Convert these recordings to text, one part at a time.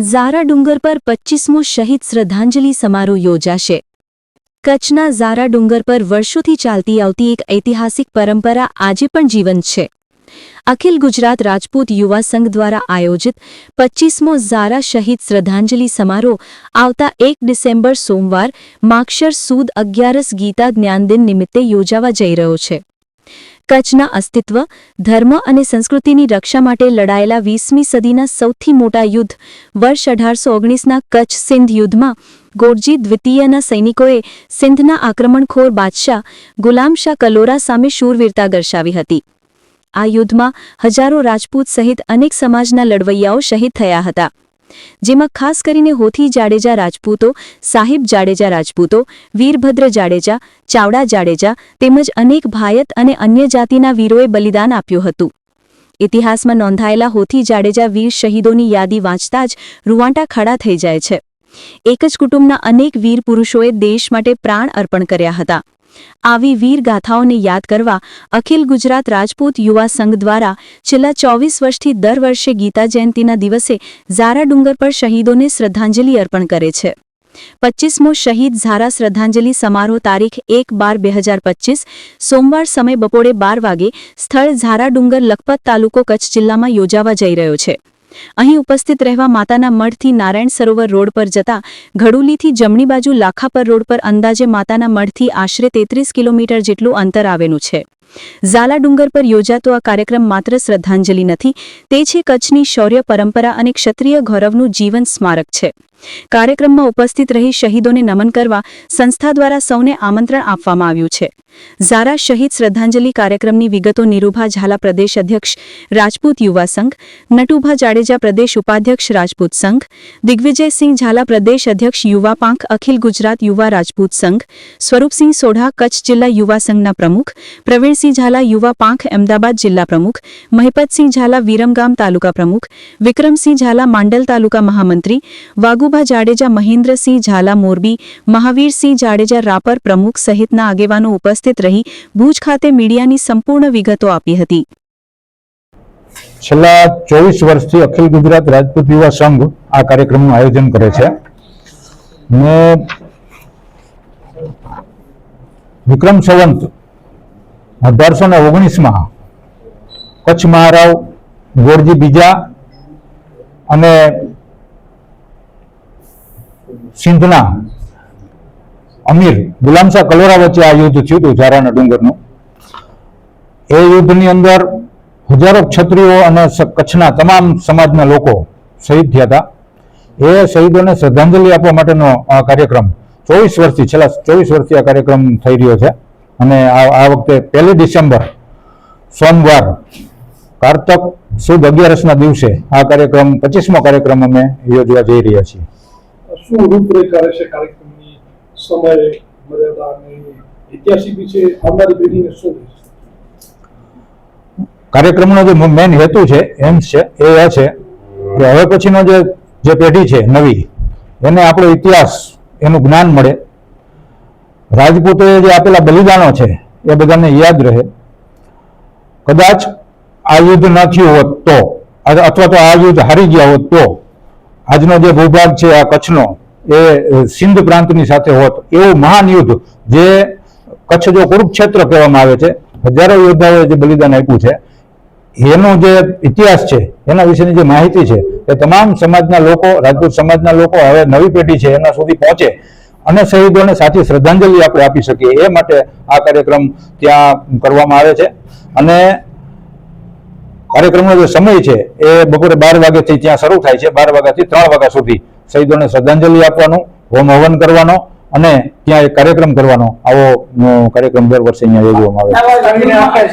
ઝારા ડુંગર પર પચ્ચીસમો શહીદ શ્રદ્ધાંજલિ સમારોહ યોજાશે. કચ્છના ઝારા ડુંગર પર વર્ષોથી ચાલતી આવતી એક ઐતિહાસિક પરંપરા આજે પણ જીવંત છે. અખિલ ગુજરાત રાજપૂત યુવા સંઘ દ્વારા આયોજિત પચ્ચીસમો ઝારા શહીદ શ્રદ્ધાંજલિ સમારોહ આવતા એક ડિસેમ્બર સોમવાર માક્ષર સુદ અગિયારસ ગીતા જ્ઞાનદિન નિમિત્તે યોજાવા જઈ રહ્યો છે. કચ્છના અસ્તિત્વ, ધર્મ અને સંસ્કૃતિની રક્ષા માટે લડાયેલા વીસમી સદીના સૌથી મોટા યુદ્ધ, વર્ષ અઢારસો ઓગણીસના કચ્છ સિંધ યુદ્ધમાં ગોરજી દ્વિતીયના સૈનિકોએ સિંધના આક્રમણખોર બાદશાહ ગુલામ શાહ કલોરા સામે શૂરવીરતા દર્શાવી હતી. આ યુદ્ધમાં હજારો રાજપૂત સહિત અનેક સમાજના લડવૈયાઓ શહીદ થયા હતા. જેમાં ખાસ કરીને હોથી જાડેજા રાજપૂતો, સાહિબ જાડેજા રાજપૂતો, વીરભદ્ર જાડેજા, ચાવડા જાડેજા તેમજ અનેક ભાયત અને અન્ય જાતિના વીરોએ બલિદાન આપ્યું હતું. ઇતિહાસમાં નોંધાયેલા હોથી જાડેજા વીર શહીદોની યાદી વાંચતા જ રૂવાંટા ખડા થઈ જાય છે. એક જ કુટુંબના અનેક વીર પુરુષોએ દેશ માટે પ્રાણ અર્પણ કર્યા હતા. આવી વીર ગાથાઓને યાદ કરવા અખિલ ગુજરાત રાજપૂત યુવા સંઘ દ્વારા છેલ્લા ચોવીસ વર્ષથી દર વર્ષે ગીતા જયંતિના દિવસે ઝારા ડુંગર પર શહીદોને શ્રદ્ધાંજલિ અર્પણ કરે છે. પચ્ચીસમો શહીદ ઝારા શ્રદ્ધાંજલિ સમારોહ તારીખ એક બાર બે હજાર પચ્ચીસ, સોમવાર સમય બપોરે બાર વાગે સ્થળ ઝારા ડુંગર લખપત તાલુકો કચ્છ જિલ્લામાં યોજાવા જઈ રહ્યો છે. અહીં ઉપસ્થિત રહેવા માતાના મઢથી નારાયણ સરોવર રોડ પર જતા ઘડુલીથી જમણી બાજુ લાખાપર રોડ પર અંદાજે માતાના મઢથી આશરે તેત્રીસ કિલોમીટર જેટલું અંતર આવેલું છે. ઝાલા ડુંગર પર યોજાતો આ કાર્યક્રમ માત્ર શ્રદ્ધાંજલિ નથી, તે છે કચ્છની શૌર્ય પરંપરા અને ક્ષત્રિય ગૌરવનું જીવન સ્મારક છે. કાર્યક્રમમાં ઉપસ્થિત રહી શહીદોને નમન કરવા સંસ્થા દ્વારા સૌને આમંત્રણ આપવામાં આવ્યું છે. ઝારા શહીદ શ્રદ્ધાંજલિ કાર્યક્રમની વિગતો નિરૂભા ઝાલા પ્રદેશ અધ્યક્ષ રાજપૂત યુવા સંઘ, નટુભા જાડેજા પ્રદેશ ઉપાધ્યક્ષ રાજપૂત સંઘ દિગ્વિજયસિંહ ઝાલા પ્રદેશ અધ્યક્ષ યુવા પાંખ અખિલ ગુજરાત યુવા રાજપૂત સંઘ, સ્વરૂપસિંહ સોઢા કચ્છ જિલ્લા યુવા સંઘના પ્રમુખ, પ્રવીણસિંહ ઝાલા યુવા પાંખ અમદાવાદ જિલ્લા પ્રમુખ, મહિપતસિંહ ઝાલા વિરમગામ તાલુકા પ્રમુખ, વિક્રમસિંહ ઝાલા માંડલ તાલુકા મહામંત્રી વાગુભા જાડેજા મહેન્દ્રસિંહ ઝાલા મોરબી, મહાવીરસિંહ જાડેજા રાપર પ્રમુખ સહિતના આગેવાનો ઉપસ્થિત રહી ભુજ ખાતે મીડિયાની સંપૂર્ણ વિગતો આપી હતી. છેલ્લા ચોવીસ વર્ષથી અખિલ ગુજરાત રાજપૂત યુવા સંઘ આ કાર્યક્રમનું આયોજન કરે છે. ને વિક્રમ સંવંત અઢારસો ને ઓગણીસમાં કચ્છ મહારાવ ગોરજી બીજા અને સિંધના અમીર ગુલામશાહ કલોરા વચ્ચે આ યુદ્ધ થયું હતું ઝારાના ડુંગરનું. એ યુદ્ધની અંદર હજારો ક્ષત્રિયો અને કચ્છના તમામ સમાજના લોકો શહીદ થયા હતા. એ શહીદોને શ્રદ્ધાંજલિ આપવા માટેનો આ કાર્યક્રમ ચોવીસ વર્ષથી, છેલ્લા ચોવીસ વર્ષથી આ કાર્યક્રમ થઈ રહ્યો છે. અને આ વખતે પહેલી ડિસેમ્બર, સોમવાર, કારતક સુદ અગિયારસના દિવસે આ કાર્યક્રમ, પચીસમો કાર્યક્રમ અમે યોજવા જઈ રહ્યા છીએ. શું રૂપરેખા રહેશે? કાર્યક્રમની સમય, મર્યાદા અને ઐતિહાસિક વિશે આવનારી પેઢીને શું કાર્યક્રમનો જે મેઇન હેતુ છે, એમ છે, એ એ છે કે હવે પછીનો જે જે પેઢી છે, નવી, એને આપણો ઇતિહાસ, એનું જ્ઞાન મળે. રાજપૂતોએ જે આપેલા બલિદાનો છે, એ બધાને યાદ રહે. કદાચ આ યુદ્ધ ન થયું હોત તો અથવા તો આ યુદ્ધ હારી ગયા હોત તો આજનો જે ભૂભાગ છે, આ કચ્છનો, એ સિંધ પ્રાંતની સાથે હોત, એવું મહાન યુદ્ધ, જે કચ્છ જો કુરુક્ષેત્ર કહેવામાં આવે છે, હજારો યોદ્ધાઓએ જે બલિદાન આપ્યું છે, એનો જે ઇતિહાસ છે, એના વિશેની જે માહિતી છે, એ તમામ સમાજના લોકો રાજપૂત સમાજના લોકો હવે નવી પેઢી છે, એના સુધી પહોંચે. અને શહીદોને સાચી શ્રદ્ધાંજલિ આપણે આપી શકીએ, એ માટે આ કાર્યક્રમ ત્યાં કરવામાં આવે છે. અને કાર્યક્રમનો જે સમય છે, એ બપોરે બાર વાગ્યાથી ત્યાં શરૂ થાય છે. બાર વાગ્યાથી ત્રણ વાગ્યા સુધી શહીદોને શ્રદ્ધાંજલિ આપવાનું, હોમ હવન કરવાનો અને ત્યાં એક કાર્યક્રમ કરવાનો. આવો કાર્યક્રમ દર વર્ષે અહીંયા યોજવામાં આવે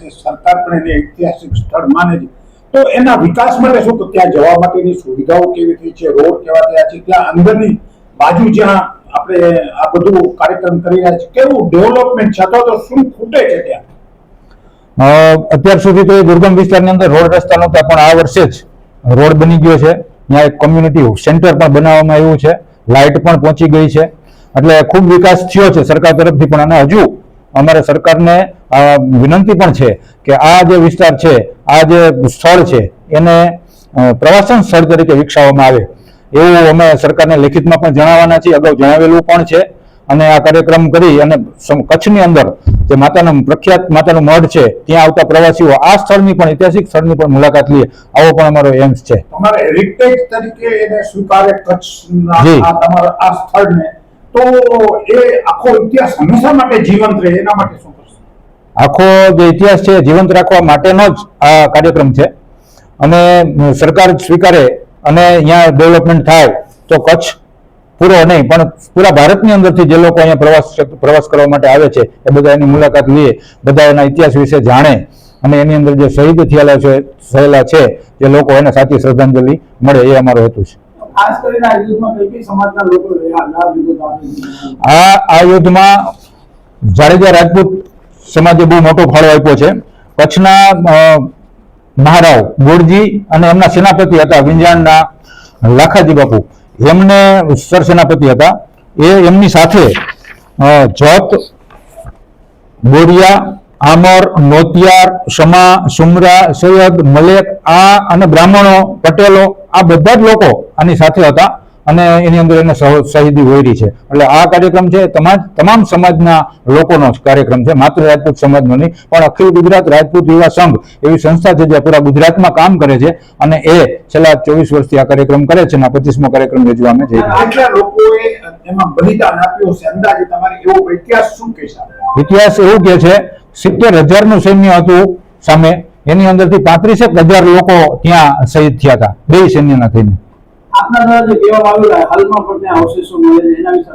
છે. સરકાર પણ ઐતિહાસિક સ્થળ માને છે. તો એના વિકાસ માટે શું? તો ત્યાં જવા માટેની સુવિધાઓ કેવી થઈ છે? રોડ કેવા થયા છે? ત્યાં અંદરની બાજુ જ્યાં આપણે આ બધું કાર્યક્રમ કરી રહ્યા છે કેવું ડેવલપમેન્ટ છે? તો શું ખૂટે છે ત્યાં? અત્યાર સુધી તો એ દુર્ગમ વિસ્તારની અંદર રોડ રસ્તા નહોતા પણ આ વર્ષે જ રોડ બની ગયો છે. ત્યાં એક કોમ્યુનિટી સેન્ટર પણ બનાવવામાં આવ્યું છે. લાઇટ પણ પહોંચી ગઈ છે. એટલે ખૂબ વિકાસ થયો છે સરકાર તરફથી. પણ અને હજુ અમારે સરકારને વિનંતી પણ છે કે આ જે વિસ્તાર છે, આ જે સ્થળ છે, એને પ્રવાસન સ્થળ તરીકે વિકસાવવામાં આવે. એવું અમે સરકારને લેખિતમાં પણ જણાવવાના છીએ. અગાઉ જણાવેલું પણ છે. અને આ કાર્યક્રમ કરી અને કચ્છની અંદર જે માતાનું પ્રખ્યાત માતાનું મઢ છે ત્યાં આવતા પ્રવાસીઓ આ સ્થળની પણ ઐતિહાસિક સ્થળની પણ મુલાકાત લે આવો પણ અમારો એમ્સ છે. તમારે હેરિટેજ તરીકે એને સ્વીકારે કચ્છના આ તમારા આ સ્થળને. તો એ આખો ઇતિહાસ હંમેશા માટે જીવંત રહે એના માટે શું કરશે? આખો જે ઇતિહાસ છે જીવંત રાખવા માટેનો જ આ કાર્યક્રમ છે. અને સરકાર સ્વીકારે અને અહીંયા ડેવલપમેન્ટ થાય તો કચ્છ પૂરો નહીં પણ પૂરા ભારતની અંદરથી જે લોકો અહીંયા પ્રવાસ પ્રવાસ કરવા માટે આવે છે એ બધા એની મુલાકાત લે બધા એના ઇતિહાસ વિશે જાણે અને એની અંદર જે શહીદ થયેલા છે થયેલા છે એ લોકો એને સાચી શ્રદ્ધાંજલિ મળે એ અમારો હેતુ છે. આ આ યુદ્ધમાં જાડેજા રાજપૂત સમાજે બહુ મોટો ફાળો આપ્યો છે. કચ્છના મહારાવ ગોળજી અને એમના સેનાપતિ હતા વિંજાણના લાખાજી બાપુ. એમને સરસેનાપતિ હતા. એ એમની સાથે જત બોરિયા આમર, નોતિયાર, સમા, સુમરા, સૈયદ, મલેક, આ અને બ્રાહ્મણો, પટેલો, આ બધા જ લોકો આની સાથે હતા. અને એની અંદર એને શહીદી વહેરી છે. એટલે આ કાર્યક્રમ છે તમામ તમામ સમાજના લોકોનો કાર્યક્રમ છે. માત્ર રાજપૂત સમાજનો નહીં પણ અખિલ ગુજરાત રાજપૂત યુવા સંઘ એવી સંસ્થા છે જે પૂરા ગુજરાતમાં કામ કરે છે અને એ છેલ્લા ચોવીસ વર્ષથી આ કાર્યક્રમ કરે છે અને પચીસમો કાર્યક્રમ યોજવા અમે જઈ ઇતિહાસ ઇતિહાસ એવું કે છે સિત્તેર હજારનું સૈન્ય હતું સામે. એની અંદરથી પાંત્રીસેક હજાર લોકો ત્યાં શહીદ થયા હતા. બે સૈન્યના થઈને. આપના દ્વારા જે કહેવામાં આવેલા હાલમાં પણ ત્યાં અવશેષો મળે છે, એના વિશે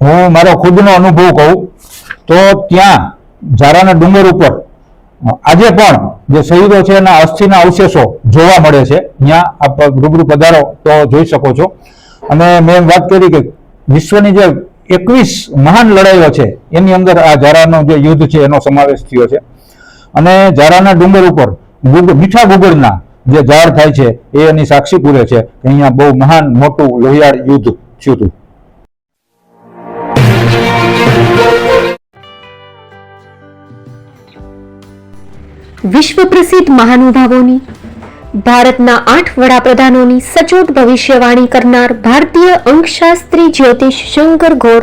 હું મારો ખુદનો અનુભવ કહું, તો ત્યાં ઝારાના ડુંગર ઉપર, આજે પણ જે શહીદો છે એના અસ્થિના અવશેષો જોવા મળે છે. ત્યાં આપ રૂબરૂ પધારો તો જોઈ શકો છો. અને મેં વાત કરી કે વિશ્વની જે એકવીસ મહાન લડાઈઓ છે, એની અંદર આ ઝારાનો જે યુદ્ધ છે, એનો સમાવેશ થયો છે. અને ઝારાના ડુંગર ઉપર મીઠા ગુગળના જે ઝાડ થાય છે, એ એની સાક્ષી પૂરે છે અહીંયા બહુ મહાન, મોટું લોહિયાળ યુદ્ધ થયું હતું. વિશ્વ પ્રસિદ્ધ મહાનુભાવોની, ભારતના આઠ વડાપ્રધાનોની સચોટ ભવિષ્યવાણી કરનાર ભારતીય અંકશાસ્ત્રી જ્યોતિષ શંકર ઘોર